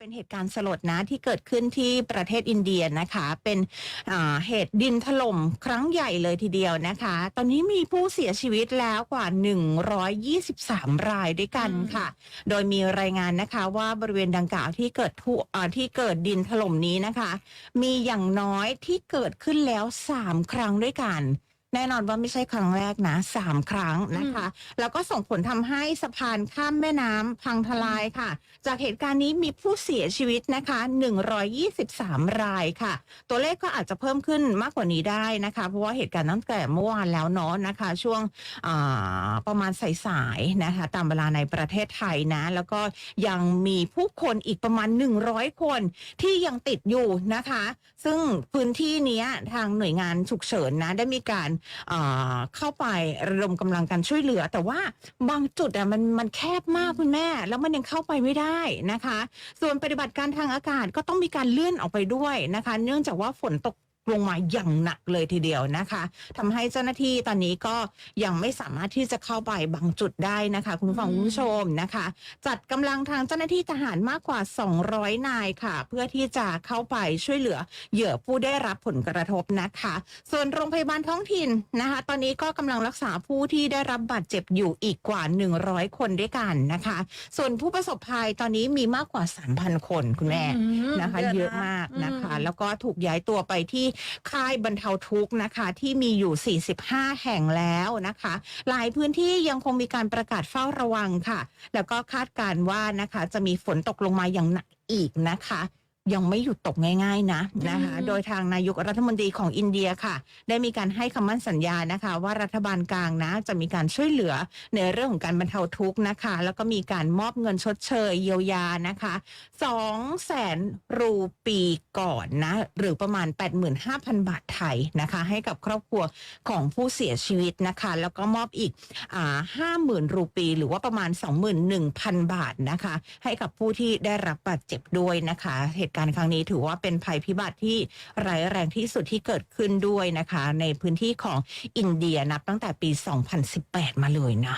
เป็นเหตุการณ์สลดนะที่เกิดขึ้นที่ประเทศอินเดียนะคะ เป็นเหตุดินถล่มครั้งใหญ่เลยทีเดียวนะคะ ตอนนี้มีผู้เสียชีวิตแล้วกว่า 123 รายด้วยกันค่ะ โดยมีรายงานนะคะว่าบริเวณดังกล่าวที่เกิดทุที่เกิดดินถล่มนี้นะคะ มีอย่างน้อยที่เกิดขึ้นแล้ว 3 ครั้งด้วยกัน แน่นอนว่าไม่ใช่ครั้งแรกนะสามครั้งนะคะ แล้วก็ส่งผลทำให้สะพานข้ามแม่น้ำพังทลายค่ะ จากเหตุการณ์นี้มีผู้เสียชีวิตนะคะ 123 รายค่ะ ตัวเลขก็อาจจะเพิ่มขึ้นมากกว่านี้ได้นะคะ เพราะว่าเหตุการณ์ตั้งแต่เมื่อวานแล้วเนาะนะคะ ช่วงอ่าประมาณสายๆนะคะ ตามเวลาในประเทศไทยนะ แล้วก็ยังมีผู้คนอีกประมาณ 100 คนที่ยังติดอยู่นะคะ ซึ่งพื้นที่เนี้ยทางหน่วยงานฉุกเฉินนะ ได้มีการอ่าเข้าไประดมกำลังการช่วยเหลือ แต่ว่าบางจุดอะมันมันแคบมากคุณแม่ แล้วมันยังเข้าไปไม่ได้นะคะ ส่วนปฏิบัติการทางอากาศก็ต้องมีการเลื่อนออกไปด้วยนะคะ เนื่องจากว่าฝนตก ลงมาอย่างหนักเลยทีเดียวนะคะทำให้เจ้าหน้าที่ตอนนี้ก็ยังไม่สามารถที่จะเข้าไปบางจุดได้นะคะ คุณผู้ฟังอืมคุณผู้ชมนะคะ จัดกำลังทางเจ้าหน้าที่ทหารมากกว่า 200 นายค่ะ เพื่อที่จะเข้าไปช่วยเหลือเหยื่อผู้ได้รับผลกระทบนะคะ ส่วนโรงพยาบาลท้องถิ่นนะคะ ตอนนี้ก็กำลังรักษาผู้ที่ได้รับบาดเจ็บอยู่อีกกว่า 100 คนด้วยกันนะคะ ส่วนผู้ประสบภัยตอนนี้มีมากกว่า 3,000 คนคุณแม่อืมนะคะเยอะนะเยอะมากนะคะอืมแล้วก็ถูกย้ายตัวไปที่ค่ายบรรเทาทุกข์นะคะ ที่มีอยู่ 45 แห่งแล้วนะคะ หลายพื้นที่ยังคงมีการประกาศเฝ้าระวังค่ะ แล้วก็คาดการณ์ว่านะคะ จะมีฝนตกลงมาอย่างหนักอีกนะคะ ยังไม่หยุดตกง่าย ๆ นะนะคะอืมโดยทางนายกรัฐมนตรีของอินเดียค่ะ ได้มีการให้คำมั่นสัญญานะคะ ว่ารัฐบาลกลางนะจะมีการช่วยเหลือในเรื่องของการบรรเทาทุกข์นะคะ แล้วก็มีการมอบเงินชดเชยเยียวยานะคะสองแสนรูปีก่อนนะ หรือประมาณ 85,000 บาทไทยนะคะ ให้กับครอบครัวของผู้เสียชีวิตนะคะ แล้วก็มอบอีกอ่าห้าหมื่นรูปี หรือว่าประมาณ 21,000 บาทนะคะ ให้กับผู้ที่ได้รับบาดเจ็บด้วยนะคะเหตุการณ์ครั้งนี้ถือว่าเป็นภัยพิบัติที่ร้ายแรงที่สุดที่เกิดขึ้นด้วยนะคะ ในพื้นที่ของอินเดียนับตั้งแต่ปี 2018 มาเลยนะ